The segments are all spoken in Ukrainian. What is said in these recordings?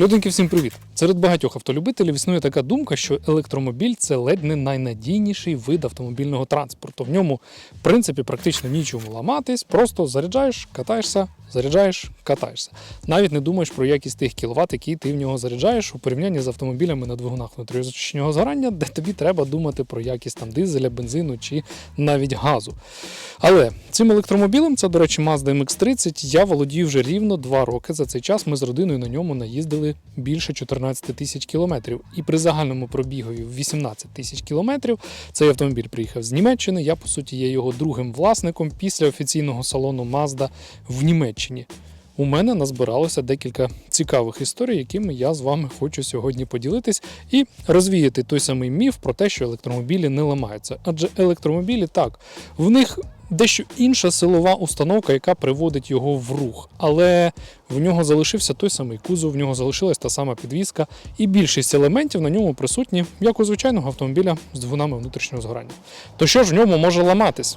Людинки, всім привіт! Серед багатьох автолюбителів існує така думка, що електромобіль це ледь не найнадійніший вид автомобільного транспорту. В ньому, в принципі, практично нічому ламатись, просто заряджаєш, катаєшся, заряджаєш, катаєшся. Навіть не думаєш про якість тих кіловат, які ти в нього заряджаєш у порівнянні з автомобілями на двигунах внутрішнього згорання, де тобі треба думати про якість там дизеля, бензину чи навіть газу. Але цим електромобілем, це, до речі, Mazda MX-30, я володію вже рівно два роки. За цей час ми з родиною на ньому наїздили більше 14 тисяч кілометрів. І при загальному пробігові в 18 тисяч кілометрів цей автомобіль приїхав з Німеччини. Я, по суті, є його другим власником після офіційного салону Mazda в Німеччині. У мене назбиралося декілька цікавих історій, якими я з вами хочу сьогодні поділитись і розвіяти той самий міф про те, що електромобілі не ламаються. Адже електромобілі так, в них дещо інша силова установка, яка приводить його в рух, але в нього залишився той самий кузов, в нього залишилась та сама підвізка, і більшість елементів на ньому присутні, як у звичайного автомобіля з двигунами внутрішнього згорання. То що ж в ньому може ламатись?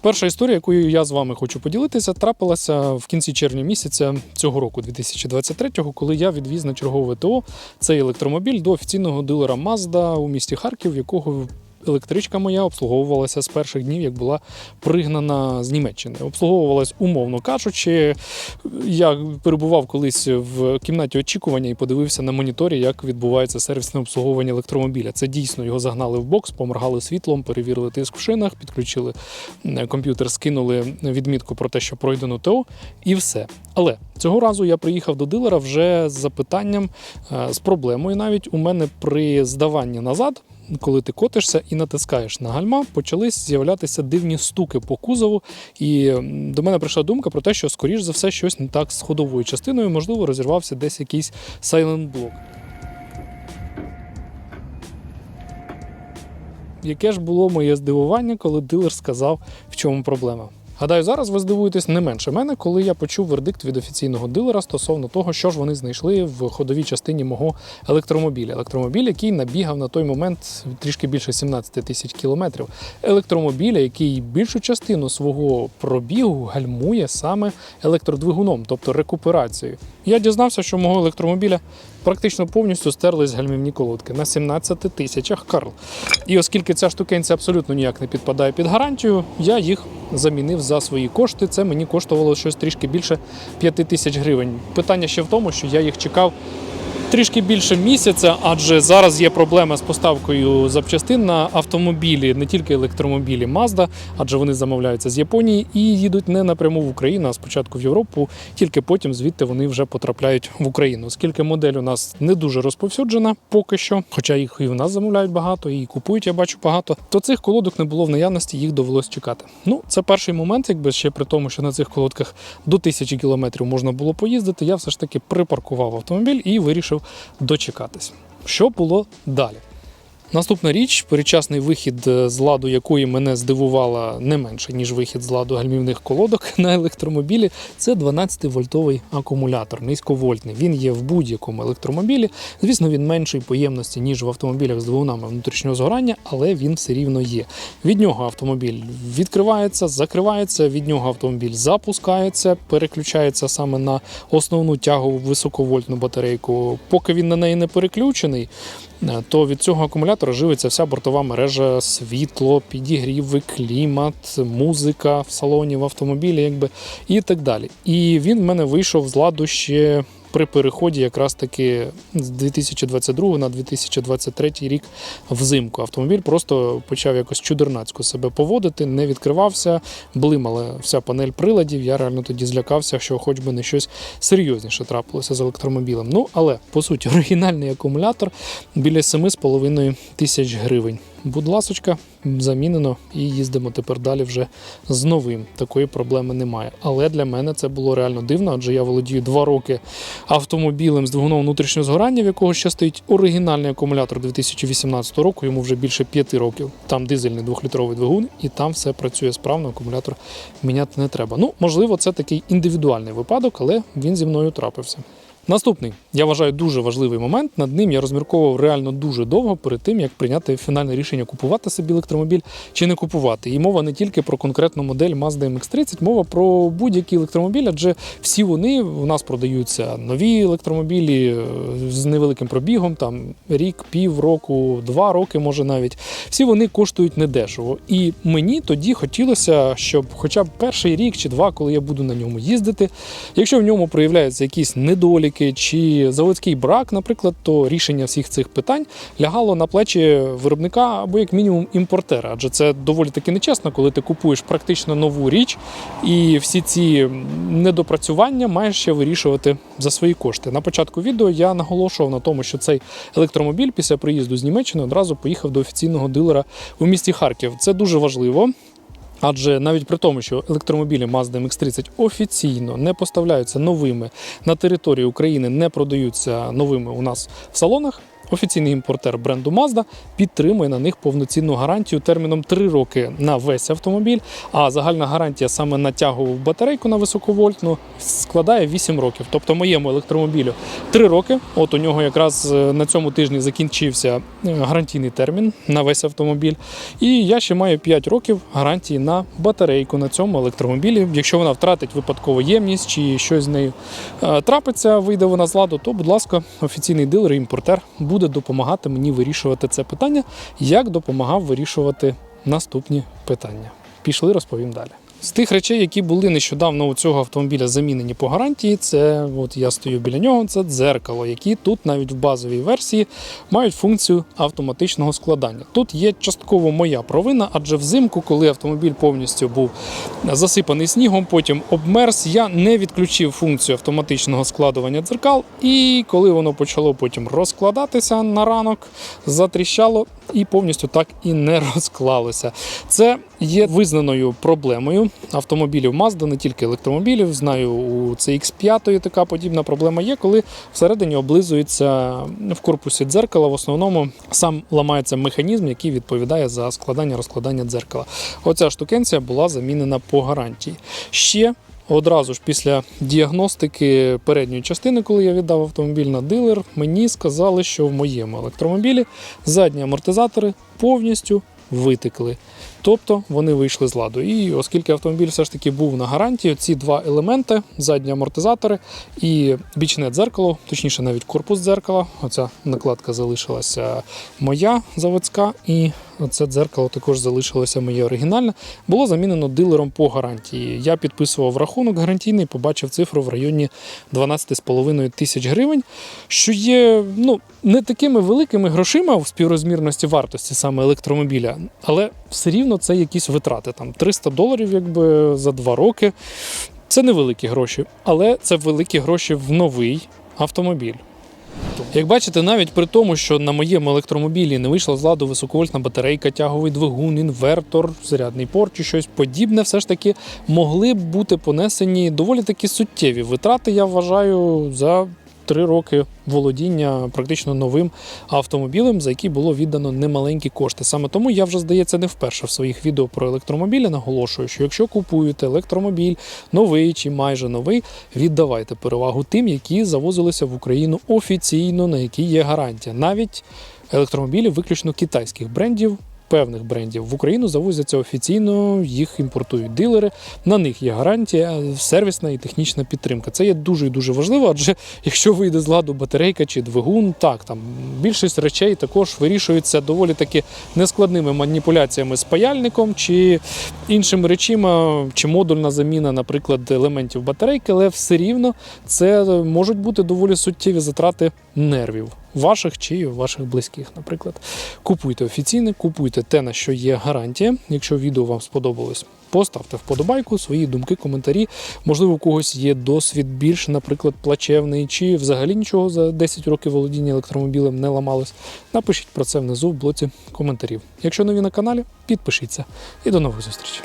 Перша історія, якою я з вами хочу поділитися, трапилася в кінці червня місяця цього року, 2023-го, коли я відвіз на чергове ТО цей електромобіль до офіційного дилера Mazda у місті Харків, якого електричка моя обслуговувалася з перших днів, як була пригнана з Німеччини. Обслуговувалась, умовно кажучи. Я перебував колись в кімнаті очікування і подивився на моніторі, як відбувається сервісне обслуговування електромобіля. Це дійсно його загнали в бокс, поморгали світлом, перевірили тиск в шинах, підключили е, комп'ютер, скинули відмітку про те, що пройдено ТО, і все. Але цього разу я приїхав до дилера вже з запитанням, е, з проблемою. Навіть у мене при здаванні назад коли ти котишся і натискаєш на гальма, почались з'являтися дивні стуки по кузову. І до мене прийшла думка про те, що, скоріш за все, щось не так з ходовою частиною, можливо, розірвався десь якийсь сайлент-блок. Яке ж було моє здивування, коли дилер сказав, в чому проблема. Гадаю, зараз ви здивуєтесь не менше мене, коли я почув вердикт від офіційного дилера стосовно того, що ж вони знайшли в ходовій частині мого електромобіля. Електромобіль, який набігав на той момент трішки більше 17 тисяч кілометрів. Електромобіля, який більшу частину свого пробігу гальмує саме електродвигуном, тобто рекуперацією. Я дізнався, що мого електромобіля практично повністю стерлись гальмівні колодки на 17 тисячах Карл. І оскільки ця штукенця абсолютно ніяк не підпадає під гарантію, я їх замінив за свої кошти. Це мені коштувало щось трішки більше 5 тисяч гривень. Питання ще в тому, що я їх чекав. Трішки більше місяця, адже зараз є проблема з поставкою запчастин на автомобілі, не тільки електромобілі Mazda, адже вони замовляються з Японії і їдуть не напряму в Україну, а спочатку в Європу, тільки потім звідти вони вже потрапляють в Україну. Оскільки модель у нас не дуже розповсюджена поки що, хоча їх і в нас замовляють багато, і купують, я бачу багато, то цих колодок не було в наявності, їх довелось чекати. Ну, це перший момент, якби ще при тому, що на цих колодках до тисячі кілометрів можна було поїздити. Я все ж таки припаркував автомобіль і вирішив дочекатись. Що було далі? Наступна річ, передчасний вихід е, з ладу якої мене здивувала не менше, ніж вихід з ладу гальмівних колодок на електромобілі, це 12-вольтовий акумулятор, низьковольтний. Він є в будь-якому електромобілі. Звісно, він меншої поємності, ніж в автомобілях з двигунами внутрішнього згорання, але він все рівно є. Від нього автомобіль відкривається, закривається, від нього автомобіль запускається, переключається саме на основну тягу високовольтну батарейку. Поки він на неї не переключений, то від цього акумулятора живиться вся бортова мережа, світло, підігріви, клімат, музика в салоні, в автомобілі, якби і так далі. І він в мене вийшов з ладу ще. При переході якраз таки з 2022 на 2023 рік взимку автомобіль просто почав якось чудернацько себе поводити, не відкривався, блимала вся панель приладів. Я реально тоді злякався, що хоч би не щось серйозніше трапилося з електромобілем. Ну але по суті, оригінальний акумулятор біля 7,5 тисяч гривень. Будь ласочка, замінено і їздимо тепер далі вже з новим. Такої проблеми немає. Але для мене це було реально дивно, адже я володію два роки автомобілем з двигуном внутрішнього згорання, в якого ще стоїть оригінальний акумулятор 2018 року, йому вже більше п'яти років. Там дизельний двохлітровий двигун, і там все працює справно, акумулятор міняти не треба. Ну, можливо, це такий індивідуальний випадок, але він зі мною трапився. Наступний, я вважаю, дуже важливий момент. Над ним я розмірковував реально дуже довго перед тим, як прийняти фінальне рішення купувати собі електромобіль чи не купувати. І мова не тільки про конкретну модель Mazda MX-30, мова про будь-який електромобіль, адже всі вони у нас продаються нові електромобілі е, з невеликим пробігом, там рік, пів року, два роки, може навіть. Всі вони коштують недешево. І мені тоді хотілося, щоб хоча б перший рік чи два, коли я буду на ньому їздити, якщо в ньому проявляються якісь недоліки чи заводський брак, наприклад, то рішення всіх цих питань лягало на плечі виробника або як мінімум імпортера. Адже це доволі таки нечесно, коли ти купуєш практично нову річ, і всі ці недопрацювання маєш ще вирішувати за свої кошти. На початку відео я наголошував на тому, що цей електромобіль після приїзду з Німеччини одразу поїхав до офіційного дилера у місті Харків. Це дуже важливо. Адже навіть при тому, що електромобілі Mazda MX-30 офіційно не поставляються новими на території України, не продаються новими у нас в салонах. Офіційний імпортер бренду Mazda підтримує на них повноцінну гарантію терміном 3 роки на весь автомобіль. А загальна гарантія саме на тягову батарейку на високовольтну складає 8 років. Тобто моєму електромобілю 3 роки. От у нього якраз е, на цьому тижні закінчився е, гарантійний термін на весь автомобіль. І я ще маю 5 років гарантії на батарейку на цьому електромобілі. Якщо вона втратить випадкову ємність чи щось з нею е, трапиться, вийде вона з ладу, то, будь ласка, офіційний дилер і імпортер буде допомагати мені вирішувати це питання, як допомагав вирішувати наступні питання. Пішли, розповім далі. З тих речей, які були нещодавно у цього автомобіля замінені по гарантії, це от я стою біля нього, це дзеркало, які тут навіть в базовій версії мають функцію автоматичного складання. Тут є частково моя провина, адже взимку, коли автомобіль повністю був засипаний снігом, потім обмерз, я не відключив функцію автоматичного складування дзеркал. І коли воно почало потім розкладатися на ранок, затріщало і повністю так і не розклалося. Це є визнаною проблемою автомобілів Mazda, не тільки електромобілів. Знаю, у CX5 така подібна проблема є, коли всередині облизується в корпусі дзеркала. В основному сам ламається механізм, який відповідає за складання розкладання дзеркала. Оця штукенція була замінена по гарантії. Ще Одразу ж після діагностики передньої частини, коли я віддав автомобіль на дилер, мені сказали, що в моєму електромобілі задні амортизатори повністю витекли. Тобто вони вийшли з ладу. І оскільки автомобіль все ж таки був на гарантії, ці два елементи задні амортизатори і бічне дзеркало, точніше, навіть корпус дзеркала. Оця накладка залишилася моя заводська, і це дзеркало також залишилося моє оригінальне. Було замінено дилером по гарантії. Я підписував рахунок гарантійний, побачив цифру в районі 12,5 тисяч гривень, що є ну, не такими великими грошима в співрозмірності вартості саме електромобіля, але все рівно це якісь витрати. Там 300 доларів якби за два роки. Це невеликі гроші, але це великі гроші в новий автомобіль. Як бачите, навіть при тому, що на моєму електромобілі не вийшла з ладу високовольтна батарейка, тяговий двигун, інвертор, зарядний порт чи щось подібне, все ж таки могли б бути понесені доволі таки суттєві витрати, я вважаю, за три роки володіння практично новим автомобілем, за який було віддано немаленькі кошти. Саме тому я вже здається не вперше в своїх відео про електромобілі наголошую, що якщо купуєте електромобіль новий чи майже новий, віддавайте перевагу тим, які завозилися в Україну офіційно, на які є гарантія. Навіть електромобілі виключно китайських брендів. Певних брендів в Україну завозяться офіційно, їх імпортують дилери. На них є гарантія, сервісна і технічна підтримка. Це є дуже і дуже важливо, адже якщо вийде з ладу батарейка чи двигун, так там більшість речей також вирішується доволі таки нескладними маніпуляціями з паяльником чи іншими речима, чи модульна заміна, наприклад, елементів батарейки, але все рівно це можуть бути доволі суттєві затрати нервів. Ваших чи ваших близьких, наприклад, купуйте офіційне, купуйте те, на що є гарантія. Якщо відео вам сподобалось, поставте вподобайку, свої думки, коментарі. Можливо, у когось є досвід більш, наприклад, плачевний, чи взагалі нічого за 10 років володіння електромобілем не ламалось. Напишіть про це внизу в блоці коментарів. Якщо нові на каналі, підпишіться і до нових зустрічей.